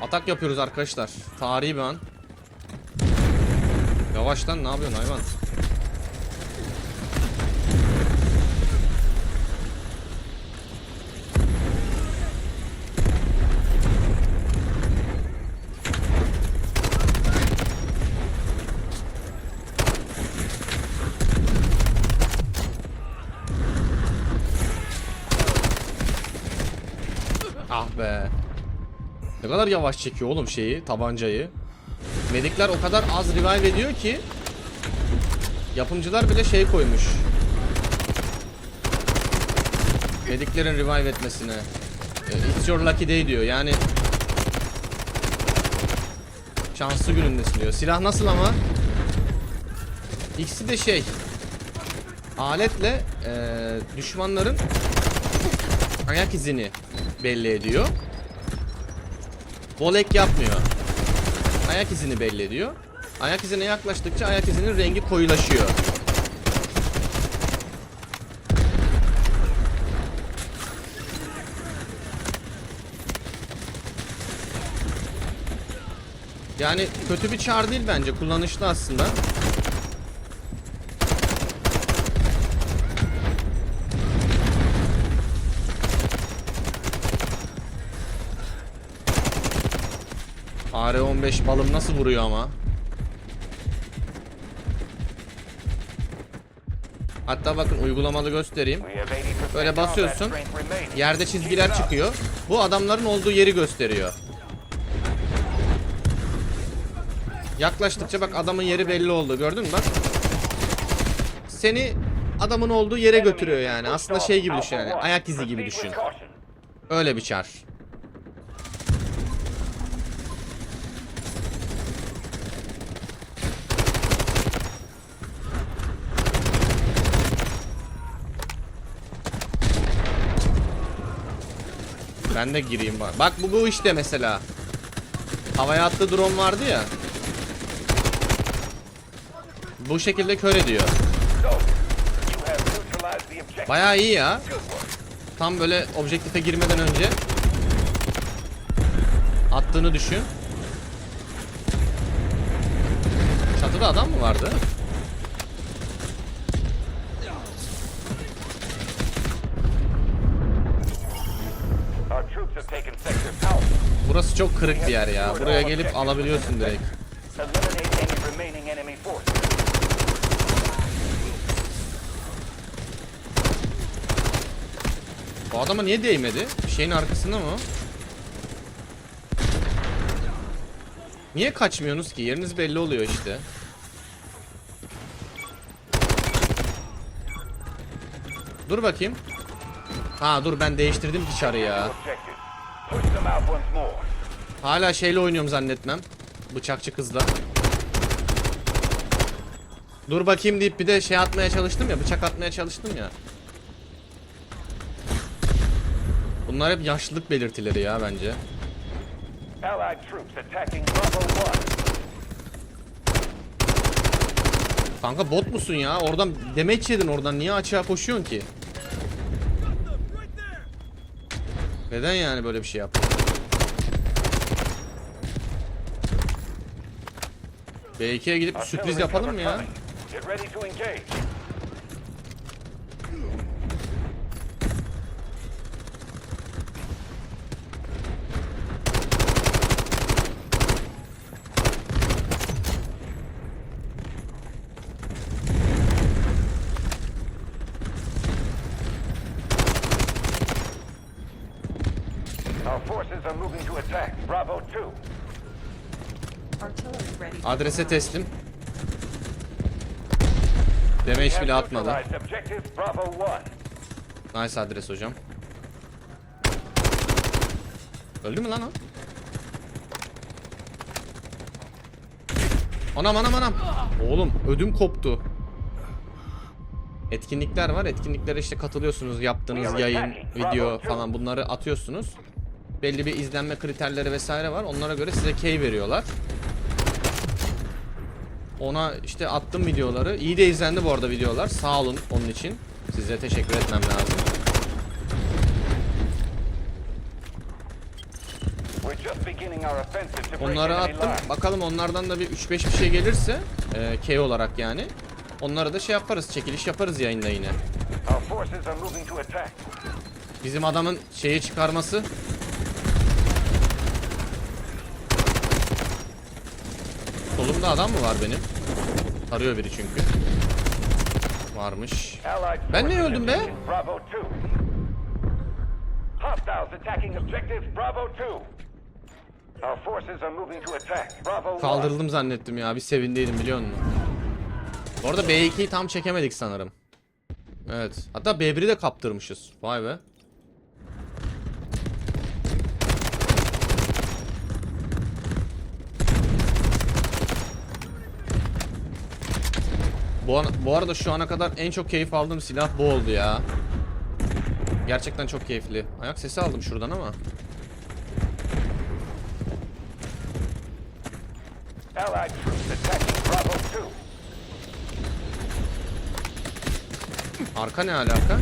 Atak yapıyoruz arkadaşlar. Tarihi bir an. Yavaştan ne yapıyorsun hayvan? Ah be. Ne kadar yavaş çekiyor oğlum şeyi, tabancayı. Medikler o kadar az revive ediyor ki yapımcılar bile şey koymuş. Mediklerin revive etmesine. E, It's your lucky day diyor. Yani şanslı günündesin diyor. Silah nasıl ama? İkisi de şey. Aletle e, düşmanların ayak izini belli ediyor. Volek yapmıyor. Ayak izini belli ediyor. Ayak izine yaklaştıkça ayak izinin rengi koyulaşıyor. Yani kötü bir çar değil bence. Kullanışlı aslında. AR-15 balım nasıl vuruyor ama? Hatta bakın uygulamalı göstereyim. Böyle basıyorsun. Yerde çizgiler çıkıyor. Bu adamların olduğu yeri gösteriyor. Yaklaştıkça bak adamın yeri belli oldu. Gördün mü bak? Seni adamın olduğu yere götürüyor yani. Aslında şey gibi düşün yani. Ayak izi gibi düşün. Öyle bir çar. Ben de gireyim bak. Bak bu bu işte mesela. Havaya attığı drone vardı ya. Bu şekilde kör ediyor. Bayağı iyi ya. Tam böyle objektife girmeden önce attığını düşün. Çatıda adam mı vardı? Çok kırık bir yer ya. Buraya gelip alabiliyorsun direkt. Bu adama niye değmedi? Bir şeyin arkasında mı? Niye kaçmıyorsunuz ki? Yeriniz belli oluyor işte. Dur bakayım. Ha dur ben değiştirdim dışarı ya. Hala şeyle oynuyorum zannetmem. Bıçakçı kızla. Dur bakayım deyip bir de şey atmaya çalıştım ya. Bıçak atmaya çalıştım ya. Bunlar hep yaşlılık belirtileri ya bence. Allied troops attacking Bravo 1. Kanka bot musun ya? Oradan demeç yedin oradan. Niye açığa koşuyorsun ki? Neden yani böyle bir şey yaptın? B2'ye gidip sürpriz Artillery yapalım mı cover ya? coming. Get ready to engage. Our forces are moving to attack Bravo 2. Adrese teslim. Demeç bile atmadı. neutralized objective Bravo 1. Nice adres hocam. Öldü mü lan o? Anam anam anam. Oğlum ödüm koptu. Etkinlikler var. Etkinliklere işte katılıyorsunuz. Yaptığınız yayın, video falan bunları atıyorsunuz. Belli bir izlenme kriterleri vesaire var. Onlara göre size key veriyorlar. Ona işte attım videoları. İyi de izlendi bu arada videolar. Sağ olun onun için. Size teşekkür etmem lazım. Enemy attım. Bakalım onlardan da bir 3-5 bir şey gelirse e, K olarak yani. Onlara da şey yaparız. Çekiliş yaparız yayında yine. Bizim adamın şeyi çıkarması. Solumda adam mı var benim? Arıyor biri çünkü. Varmış. Ben niye öldüm be? taken Bravo 2. Hostiles attacking objective Bravo 2. Our forces are moving to attack. Bravo 1. Kaldırıldım zannettim ya. Bir sevindiydim biliyor musun? Bu arada B2'yi tam çekemedik sanırım. Evet. Hatta B1'i de kaptırmışız. Vay be. Bu, an- bu arada şu ana kadar en çok keyif aldığım silah bu oldu ya. Gerçekten çok keyifli. Ayak sesi aldım şuradan ama. Allied troops attacking Bravo 2. Arka ne alaka?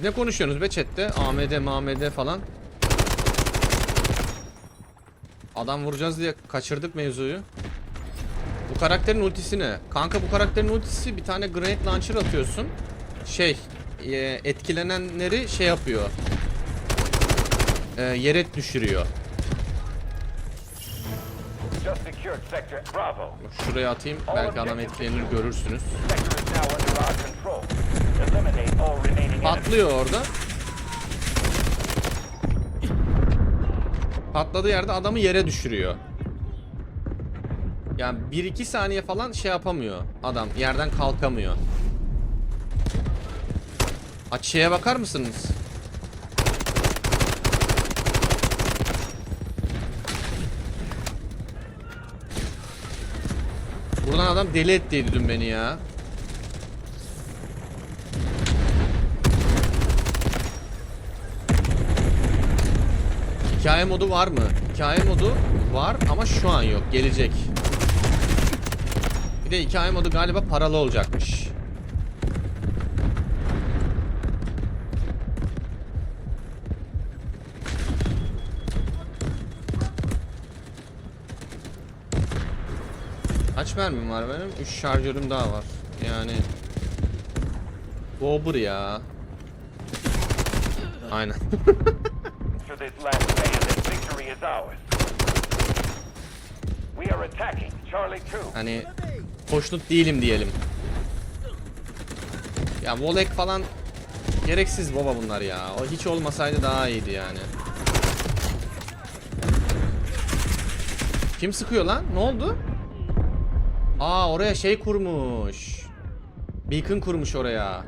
Siz ne konuşuyorsunuz be chatte? AMD, MAMD falan. Adam vuracağız diye kaçırdık mevzuyu. Bu karakterin ultisi ne? Kanka bu karakterin ultisi bir tane grenade launcher atıyorsun. Şey, e, etkilenenleri şey yapıyor. E, yere düşürüyor. Şuraya atayım. Belki adam etkilenir görürsünüz. Patlıyor orada. Patladığı yerde adamı yere düşürüyor. Yani 1-2 saniye falan şey yapamıyor adam. Yerden kalkamıyor. Açıya bakar mısınız? Buradan adam deli ettiydi dün beni ya. Hikaye modu var mı? Hikaye modu var ama şu an yok. Gelecek. Bir de hikaye modu galiba paralı olacakmış. Kaç mermim var benim? 3 şarjörüm daha var. Yani Bobber ya. Aynen. This last stand and victory is ours. We are attacking Charlie 2. Hani hoşnut değilim diyelim. Ya Volek falan gereksiz baba bunlar ya. O hiç olmasaydı daha iyiydi yani. Kim sıkıyor lan? Ne oldu? Aa oraya şey kurmuş. Beacon kurmuş oraya.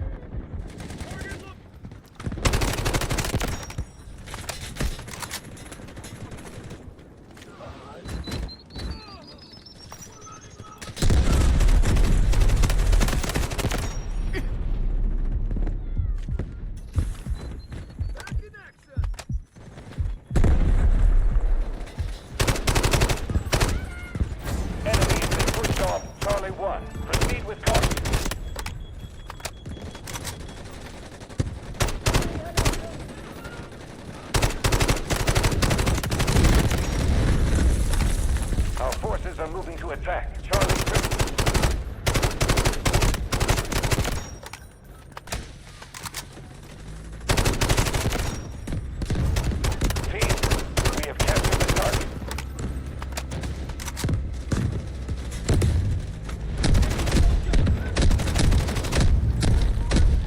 Enemy has been pushed off Charlie 1. Proceed with caution. Our forces are moving to attack Charlie 2. Team, we have captured the target.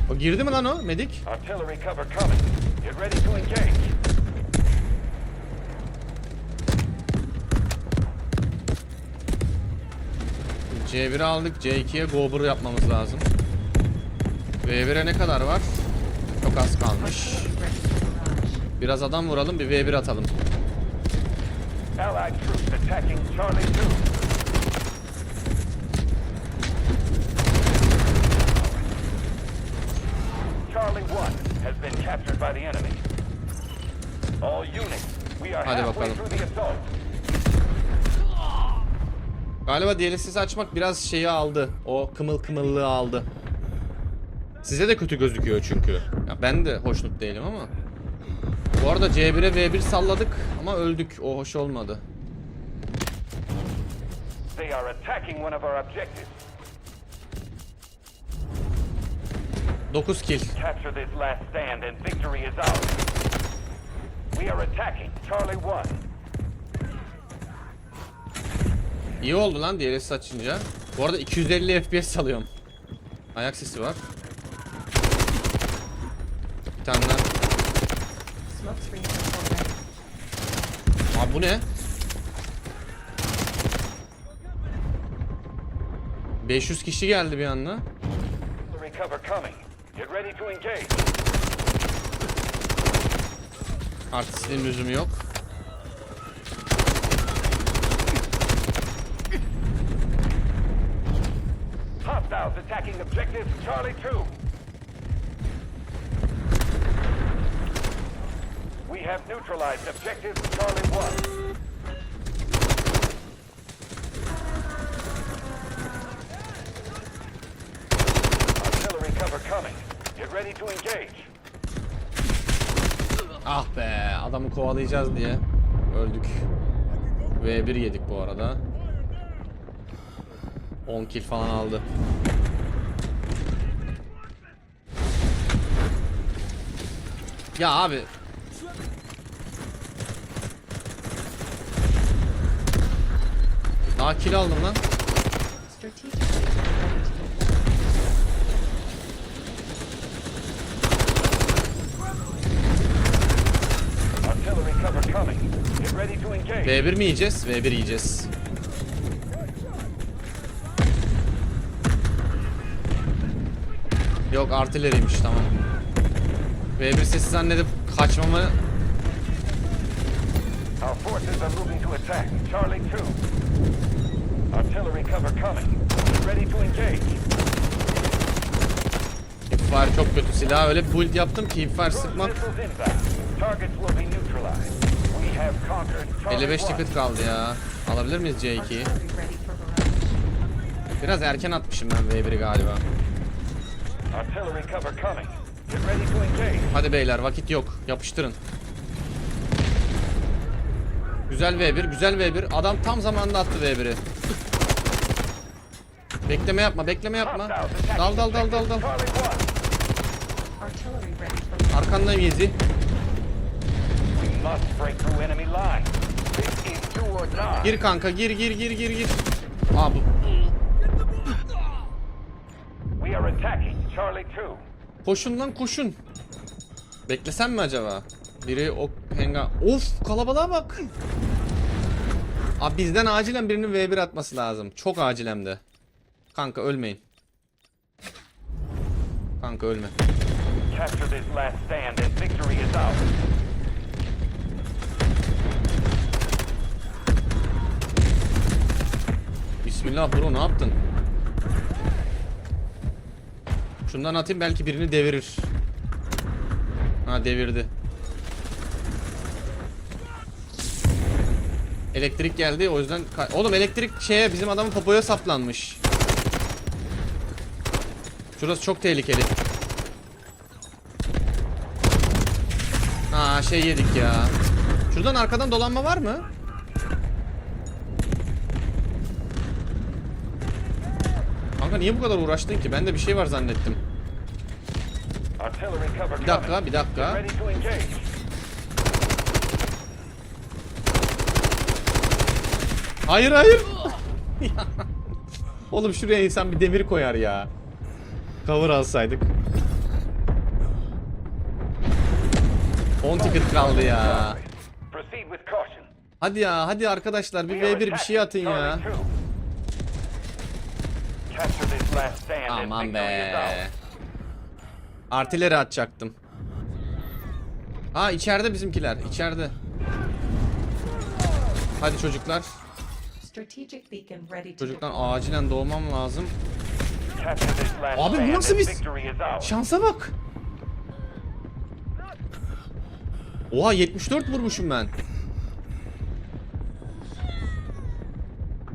O girdi mi lan o medik? Artillery cover coming. Get ready to engage. C1'i aldık. C2'ye Gober yapmamız lazım. V1'e ne kadar var? Çok az kalmış. Biraz adam vuralım bir V1 atalım. Allied troops attacking Charlie 2. Charlie 1 has been captured by the enemy. All units, We are Hadi halfway bakalım. through the assault. Galiba DLSS açmak biraz şeyi aldı. O kımıl kımıllığı aldı. Size de kötü gözüküyor çünkü. Ya ben de hoşnut değilim ama. Bu arada C1'e V1 salladık ama öldük. O hoş olmadı. They are attacking one of our objectives. 9 kill. Capture this last stand and victory is ours. We are attacking Charlie 1. İyi oldu lan DLSS açınca. Bu arada 250 FPS salıyorum. Ayak sesi var. Bir tane daha. Abi bu ne? 500 kişi geldi bir anda. The recover coming. Get ready to engage. Artistliğin lüzumu yok. Hostiles attacking objective Charlie 2. We have neutralized objective Charlie 1. cover coming. Get ready to engage. Ah be adamı kovalayacağız diye öldük. V1 yedik bu arada. 10 kill falan aldı. Ya abi. Daha kill aldım lan. Strategically ready to deploy. Artillery cover coming. Get ready to engage. V1 mi yiyeceğiz? V1 yiyeceğiz. Yok artileriymiş tamam. V1 sesi zannedip kaçmamı Our forces are moving to attack Charlie 2. Artillery cover coming. Get ready to engage. Hipfire çok kötü silah. Öyle build yaptım ki Cruise sıkmak missiles inbound. Targets will be neutralized. We have conquered Charlie 55 1. ticket kaldı ya. Alabilir miyiz C2'yi? Artillery ready for barrage. Biraz erken atmışım ben V1'i galiba. Artillery cover coming. Get ready to engage. Hadi beyler vakit yok. Yapıştırın. Güzel V1, güzel V1. Adam tam zamanında attı V1'i. Bekleme yapma, bekleme yapma. Dal dal dal dal dal. Charlie 1. Artillery ready for barrage. Arkandayım Yezi. Gir kanka, gir gir gir gir gir. Aa bu. We are attacking Charlie 2. Koşun lan koşun. Beklesem mi acaba? Biri o henga... Of kalabalığa bak. Abi bizden acilen birinin V1 atması lazım. Çok acil hem de. Kanka ölmeyin. Kanka ölme. Capture this last stand and victory is ours. Bismillah bro ne yaptın? Şundan atayım belki birini devirir. Ha devirdi. Elektrik geldi o yüzden Oğlum elektrik şeye bizim adamın popoya saplanmış. Şurası çok tehlikeli. Ha şey yedik ya. Şuradan arkadan dolanma var mı? Kanka niye bu kadar uğraştın ki? Ben de bir şey var zannettim. Bir dakika, bir dakika. Hayır hayır. Oğlum şuraya insan bir demir koyar ya. Cover alsaydık. 10 ticket kaldı ya. Hadi ya hadi arkadaşlar bir We are V1 bir şey atın ya. Aman be. Artileri atacaktım. Ha içeride bizimkiler. içeride. Hadi çocuklar. Çocuklar acilen doğmam lazım. Abi bu nasıl biz? Şansa bak. Oha 74 vurmuşum ben.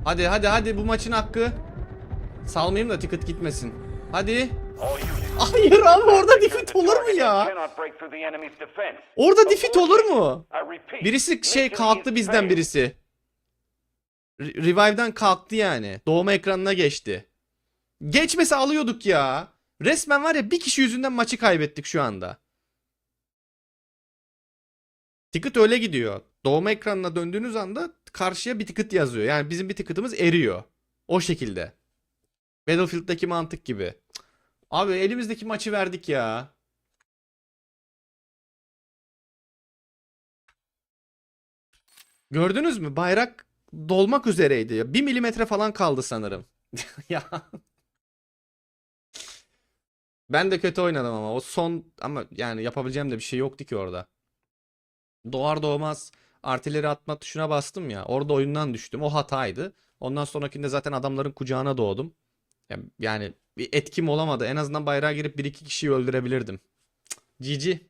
Hadi hadi hadi bu maçın hakkı. Salmayayım da ticket gitmesin. Hadi. Hayır abi orada defeat olur mu ya? Orada defeat olur mu? Birisi şey kalktı bizden birisi. Re- Revive'den kalktı yani. Doğma ekranına geçti. Geçmese alıyorduk ya. Resmen var ya bir kişi yüzünden maçı kaybettik şu anda. Ticket öyle gidiyor. Doğma ekranına döndüğünüz anda karşıya bir ticket yazıyor. Yani bizim bir ticket'ımız eriyor. O şekilde. Battlefield'daki mantık gibi. Abi elimizdeki maçı verdik ya. Gördünüz mü? Bayrak dolmak üzereydi. ya. Bir milimetre falan kaldı sanırım. ya. Ben de kötü oynadım ama o son ama yani yapabileceğim de bir şey yoktu ki orada. Doğar doğmaz artileri atma tuşuna bastım ya. Orada oyundan düştüm. O hataydı. Ondan sonrakinde zaten adamların kucağına doğdum. Ya- Yani bir etkim olamadı. En azından bayrağa girip bir iki kişiyi öldürebilirdim. GG.